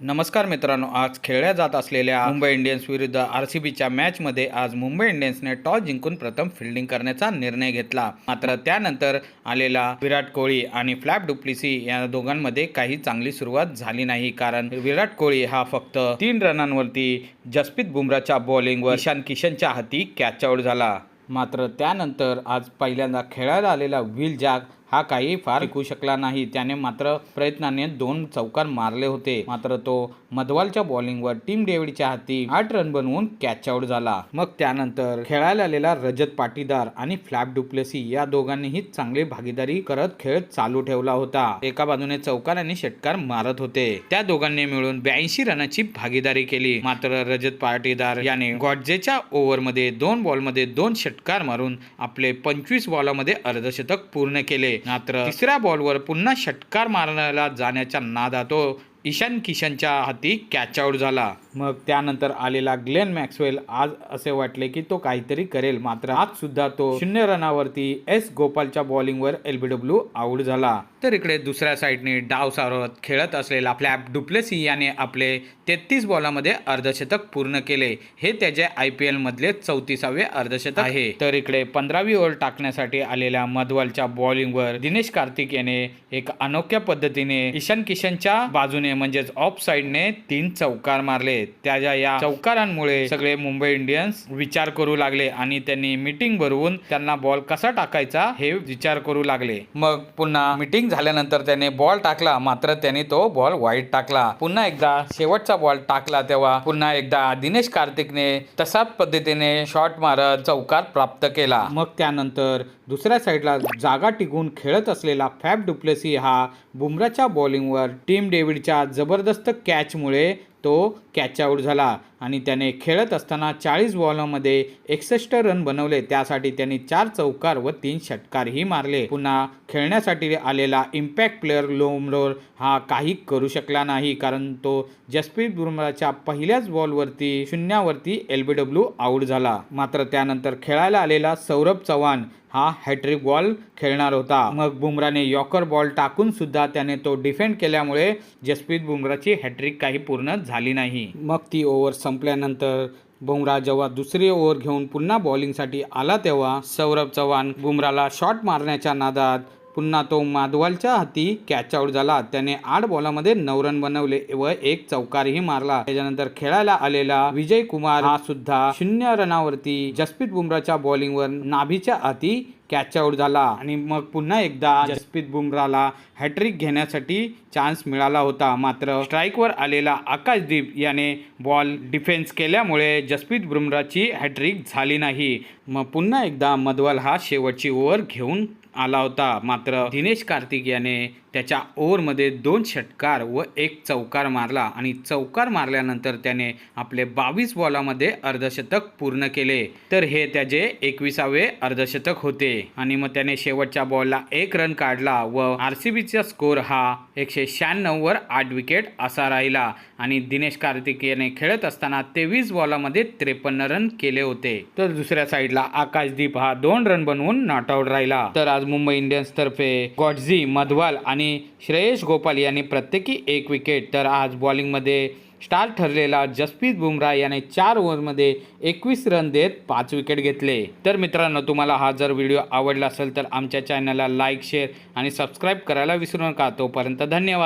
नमस्कार मित्रांनो आज खेळल्या जात असलेल्या मुंबई इंडियन्स विरुद्ध आर सी बीच्या मॅचमध्ये आज मुंबई इंडियन्सने टॉस जिंकून प्रथम फिल्डिंग करण्याचा निर्णय घेतला. मात्र त्यानंतर आलेला विराट कोहली आणि फ्लॅप डुप्लिसी या दोघांमध्ये काही चांगली सुरुवात झाली नाही कारण विराट कोहली हा फक्त तीन रनांवरती जसप्रीत बुमराच्या बॉलिंगवर ईशान किशनच्या हाती कॅचआउट झाला. मात्र त्यानंतर आज पहिल्यांदा खेळायला आलेला विल जॅग हा काही फार टिकू शकला नाही. त्याने मात्र प्रयत्नाने दोन चौकार मारले होते. मात्र तो मधवालच्या बॉलिंगवर टीम डेव्हिडच्या हाती आठ रन बनवून कॅच आउट झाला. मग त्यानंतर खेळायला आलेला रजत पाटीदार आणि फ्लॅप डुप्लेसी या दोघांनीही चांगली भागीदारी करत खेळ चालू ठेवला होता. एका बाजूने चौकार आणि षटकार मारत होते. त्या दोघांनी मिळून ब्याऐंशी रनाची भागीदारी केली. मात्र रजत पाटीदार याने गॉडजेच्या ओव्हरमध्ये दोन बॉलमध्ये दोन षटकार मारून आपले पंचवीस बॉलामध्ये अर्धशतक पूर्ण केले. मात्र तिसऱ्या बॉलवर पुन्हा षटकार मारण्याला जाण्याच्या नादा तो ईशान किशनच्या हाती कॅच आउट झाला. मग त्यानंतर आलेला ग्लेन मॅक्सवेल आज असे वाटले की तो काहीतरी करेल. मात्र आज सुद्धा तो शून्य रनावरती एस गोपालच्या बॉलिंगवर एलबीडब्ल्यू आउट झाला. तर इकडे दुसऱ्या साईडने डाव सारवत खेळत असलेला फ्लॅप डुप्लेसी याने आपले तेहतीस बॉलामध्ये अर्धशतक पूर्ण केले. हे त्याचे आय पी एलमधले चौतीसावे अर्धशतक आहे. तर इकडे पंधरावी ओव्हर टाकण्यासाठी आलेल्या मधवालच्या बॉलिंगवर दिनेश कार्तिक याने एक अनोख्या पद्धतीने ईशान किशनच्या बाजूने म्हणजेच ऑफ साईडने तीन चौकार मारले. त्याच्या या चौकारांमुळे सगळे मुंबई इंडियन्स विचार करू लागले आणि त्यांनी मिटिंग भरवून त्यांना बॉल कसा टाकायचा हे विचार करू लागले. मग पुन्हा मिटिंग झाल्यानंतर त्याने बॉल टाकला मात्र त्याने तो बॉल वाईट टाकला. पुन्हा एकदा शेवटचा बॉल टाकला तेव्हा पुन्हा एकदा दिनेश कार्तिकने तसाच पद्धतीने शॉट मारत चौकार प्राप्त केला. मग त्यानंतर दुसऱ्या साईडला जागा टिकून खेळत असलेला फॅब डुप्लेसी हा बुमराच्या बॉलिंगवर टीम डेव्हिडच्या जबरदस्त कॅचमुळे तो कॅच आऊट झाला आणि त्याने खेळत असताना चाळीस बॉलमध्ये एकसष्ट रन बनवले. त्यासाठी त्यांनी चार चौकार व तीन षटकारही मारले. पुन्हा खेळण्यासाठी आलेला इम्पॅक्ट प्लेअर लोमरोर हा काही करू शकला नाही कारण तो जसप्रीत बुमराच्या पहिल्याच बॉलवरती शून्यावरती एल बी डब्ल्यू आऊट झाला. मात्र त्यानंतर खेळायला आलेला सौरभ चव्हाण हा हॅट्रिक बॉल खेळणार होता. मग बुमराने यॉकर बॉल टाकून सुद्धा त्याने तो डिफेंड केल्यामुळे जसप्रीत बुमराची हॅट्रिक काही पूर्ण झाली नाही. मग ती ओव्हर संपल्यानंतर बुमरा जेव्हा दुसरी ओव्हर घेऊन पुन्हा बॉलिंगसाठी आला तेव्हा सौरभ चव्हाण बुमराला शॉट मारण्याच्या नादात पुन्हा तो माधवालच्या हाती कॅच आउट झाला. त्याने आठ बॉलामध्ये नऊ रन बनवले व एक चौकारही मारला. त्याच्यानंतर खेळायला आलेला विजय कुमार हा सुद्धा शून्य रनावरती जसप्रीत बुमराच्या बॉलिंगवर नाभीच्या हाती कॅच आउट झाला. आणि मग पुन्हा एकदा जसप्रीत बुमराला हॅट्रिक घेण्यासाठी चान्स मिळाला होता. मात्र स्ट्राईकवर आलेला आकाशदीप याने बॉल डिफेन्स केल्यामुळे जसप्रीत बुमराची हॅट्रिक झाली नाही. मग पुन्हा एकदा मधवाल हा शेवटची ओव्हर घेऊन आला होता. मात्र दिनेश कार्तिक याने त्याच्या ओव्हरमध्ये दोन षटकार व एक चौकार मारला आणि चौकार मारल्यानंतर त्याने आपले बावीस बॉलामध्ये अर्धशतक पूर्ण केले. तर हे त्याचे एकविसावे अर्धशतक होते. आणि मग त्याने शेवटच्या बॉलला एक रन काढला व आर सी बीचा स्कोर हा एकशे शहाण्णववर आठ विकेट असा राहिला. आणि दिनेश कार्तिक याने खेळत असताना तेवीस बॉलामध्ये त्रेपन्न रन केले होते. तर दुसऱ्या साईडला आकाशदीप हा दोन रन बनवून नॉट आऊट राहिला. तर आज मुंबई इंडियन्सतर्फे गॉडझी मधवाल आणि श्रेयस गोपाल यांनी प्रत्येकी एक विकेट तर आज बॉलिंगमध्ये स्टार ठरलेला जसप्रीत बुमराह याने चार ओव्हरमध्ये एकवीस रन देत पाच विकेट घेतले. तर मित्रांनो तुम्हाला हा जर व्हिडिओ आवडला असेल तर आमच्या चॅनलला लाईक शेअर आणि सबस्क्राईब करायला विसरू नका. तोपर्यंत धन्यवाद.